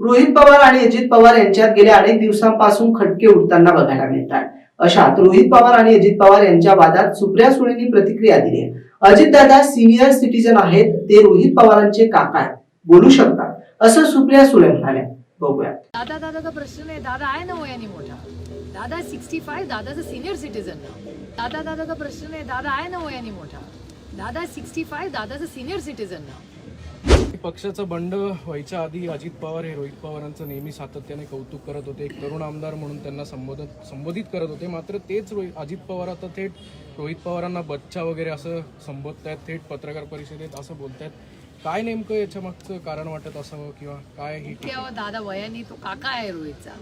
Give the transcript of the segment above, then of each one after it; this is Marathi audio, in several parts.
रोहित पवार आणि अजित पवार यांच्यात गेल्या अनेक दिवसांपासून खटके उठताना बघायला मिळतात. अशात रोहित पवार आणि अजित पवार यांच्या वादात सुप्रिया सुळेंनी प्रतिक्रिया दिली आहे. अजितदादा सिनियर सिटीजन आहेत ते रोहित पवारांचे काका आहेत. बोलू शकतात. असं सुप्रिया सुळे म्हणाल्या. बघूया दादा दादा का प्रश्न नाही. दादा आहे ना वयाने मोठा. दादा सिक्स्टी फाय दादाचं सिनियर सिटीजन दादा दादा का प्रश्न नाही. दादा आहे ना वयाने मोठा. दादा सिक्स्टी फाय दादाचं सिनियर सिटीजन ना पक्षाचं बंड व्हायच्या आधी अजित पवार हे रोहित पवारांचं नेहमी सातत्याने कौतुक करत होते. एक तरुण आमदार म्हणून त्यांना संबोधत संबोधित करत होते. मात्र तेच रोहित अजित पवार आता थेट रोहित पवारांना बच्चा वगैरे असं संबोधतायत थेट पत्रकार परिषदेत असं बोलतायत. काय नेमकं याच्या मागचं कारण वाटत असावं किंवा काय हे दादा वयाने तो काका आहे रोहितचा.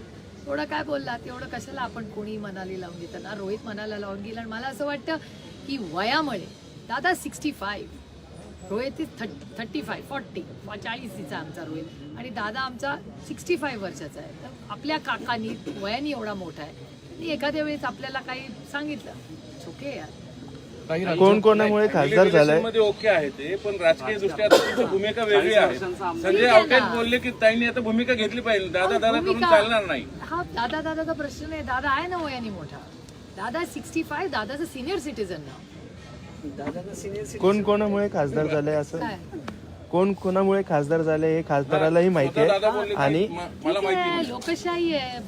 थोडं काय बोलला तेवढं कशाला आपण कोणी मनाली लावून घेतं रोहित मनाला लावून गेला आणि मला असं वाटतं की वयामुळे दादा sixty five Rohit thirty five forty चाळीसीचा आमचा रोहित. आणि दादा आमचा सिक्स्टी फाय वर्षाचा आहे. तर आपल्या काकानी वयाने एवढा मोठा आहे. आणि एखाद्या वेळेस आपल्याला काही सांगितलं. ओके यार. कोण कोणामुळे खासदार झालाय? मध्ये ओके आहे ते पण राजकीय दृष्ट्या भूमिका वेगळी आहे. संजय आवटेच बोलले की ताईंनी आता भूमिका घेतली पाहिजे. दादा दादा करून चालणार नाही. हा दादा दादाचा प्रश्न नाही. दादा आहे ना वयाने मोठा. दादा सिक्स्टी फाय दादाचं सिनियर सिटीजन ना. कोण कोणामुळे खासदार झाले असं? कोण कोणामुळे खासदार झाले हे खासदारालाही माहिती आहे. आणि लोकशाही आहे